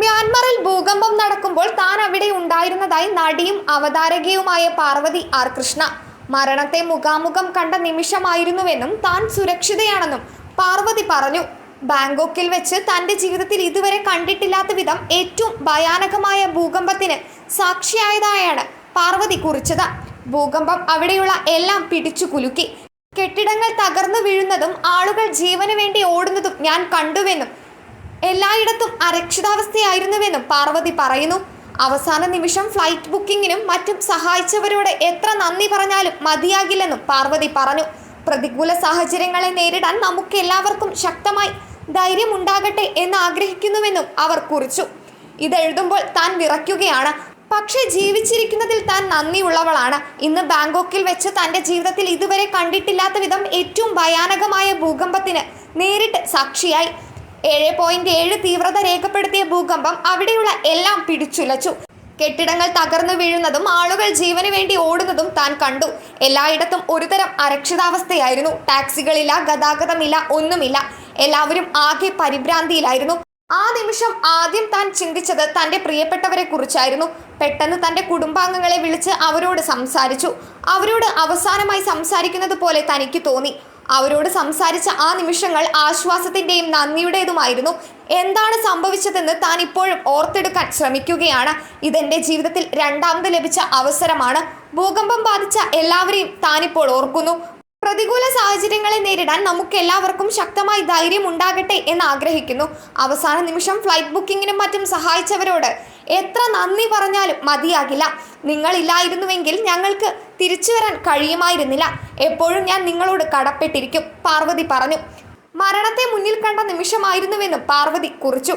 മ്യാൻമറിൽ ഭൂകമ്പം നടക്കുമ്പോൾ താൻ അവിടെ ഉണ്ടായിരുന്നതായി നടിയും അവതാരകയുമായ പാർവതി ആർ കൃഷ്ണ. മരണത്തെ മുഖാമുഖം കണ്ട നിമിഷമായിരുന്നുവെന്നും താൻ സുരക്ഷിതയാണെന്നും പാർവതി പറഞ്ഞു. ബാങ്കോക്കിൽ വെച്ച് തന്റെ ജീവിതത്തിൽ ഇതുവരെ കണ്ടിട്ടില്ലാത്ത വിധം ഏറ്റവും ഭയാനകമായ ഭൂകമ്പത്തിന് സാക്ഷിയായതായാണ് പാർവതി കുറിച്ചത്. ഭൂകമ്പം അവിടെയുള്ള എല്ലാം പിടിച്ചു കുലുക്കി. കെട്ടിടങ്ങൾ തകർന്നു വീഴുന്നതും ആളുകൾ ജീവന് വേണ്ടി ഓടുന്നതും ഞാൻ കണ്ടുവെന്നും എല്ലായിടത്തും അരക്ഷിതാവസ്ഥയായിരുന്നുവെന്നും പാർവതി പറയുന്നു. അവസാന നിമിഷം ഫ്ലൈറ്റ് ബുക്കിങ്ങിനും മറ്റും സഹായിച്ചവരോട് എത്ര നന്ദി പറഞ്ഞാലും മതിയാകില്ലെന്നും പാർവതി പറഞ്ഞു. പ്രതികൂല സാഹചര്യങ്ങളെ നേരിടാൻ നമുക്ക് എല്ലാവർക്കും ശക്തമായി ധൈര്യമുണ്ടാകട്ടെ എന്ന് ആഗ്രഹിക്കുന്നുവെന്നും അവർ കുറിച്ചു. ഇതെഴുതുമ്പോൾ താൻ വിറയ്ക്കുകയാണ്. പക്ഷേ ജീവിച്ചിരിക്കുന്നതിൽ താൻ നന്ദിയുള്ളവളാണ്. ഇന്ന് ബാങ്കോക്കിൽ വെച്ച് തന്റെ ജീവിതത്തിൽ ഇതുവരെ കണ്ടിട്ടില്ലാത്ത വിധം ഏറ്റവും ഭയാനകമായ ഭൂകമ്പത്തിന് നേരിട്ട് സാക്ഷിയായി. ഏഴ് പോയിന്റ് ഏഴ് തീവ്രത രേഖപ്പെടുത്തിയ ഭൂകമ്പം അവിടെയുള്ള എല്ലാം പിടിച്ചുലച്ചു. കെട്ടിടങ്ങൾ തകർന്നു വീഴുന്നതും ആളുകൾ ജീവന് വേണ്ടി ഓടുന്നതും താൻ കണ്ടു. എല്ലായിടത്തും ഒരുതരം അരക്ഷിതാവസ്ഥയായിരുന്നു. ടാക്സികളില്ല ഗതാഗതമില്ല ഒന്നുമില്ല. എല്ലാവരും ആകെ പരിഭ്രാന്തിയിലായിരുന്നു. ആ നിമിഷം ആദ്യം താൻ ചിന്തിച്ചത് തന്റെ പ്രിയപ്പെട്ടവരെ കുറിച്ചായിരുന്നു. പെട്ടെന്ന് തന്റെ കുടുംബാംഗങ്ങളെ വിളിച്ച് അവരോട് സംസാരിച്ചു. അവരോട് അവസാനമായി സംസാരിക്കുന്നത് പോലെ തനിക്ക് തോന്നി. അവരോട് സംസാരിച്ച ആ നിമിഷങ്ങൾ ആശ്വാസത്തിന്റെയും നന്ദിയുടേതുമായിരുന്നു. എന്താണ് സംഭവിച്ചതെന്ന് താൻ ഇപ്പോഴും ഓർത്തെടുക്കാൻ ശ്രമിക്കുകയാണ്. ഇതെന്റെ ജീവിതത്തിൽ രണ്ടാമത് ലഭിച്ച അവസരമാണ്. ഭൂകമ്പം ബാധിച്ച എല്ലാവരെയും താനിപ്പോൾ ഓർക്കുന്നു. പ്രതികൂല സാഹചര്യങ്ങളെ നേരിടാൻ നമുക്ക് എല്ലാവർക്കും ശക്തമായി ധൈര്യം ഉണ്ടാകട്ടെ എന്ന് ആഗ്രഹിക്കുന്നു. അവസാന നിമിഷം ഫ്ലൈറ്റ് ബുക്കിങ്ങിനും മറ്റും സഹായിച്ചവരോട് എത്ര നന്ദി പറഞ്ഞാലും മതിയാകില്ല. നിങ്ങളില്ലായിരുന്നുവെങ്കിൽ ഞങ്ങൾക്ക് തിരിച്ചു വരാൻ കഴിയുമായിരുന്നില്ല. എപ്പോഴും ഞാൻ നിങ്ങളോട് കടപ്പെട്ടിരിക്കും പാർവതി പറഞ്ഞു. മരണത്തെ മുന്നിൽ കണ്ട നിമിഷമായിരുന്നുവെന്നും പാർവതി കുറിച്ചു.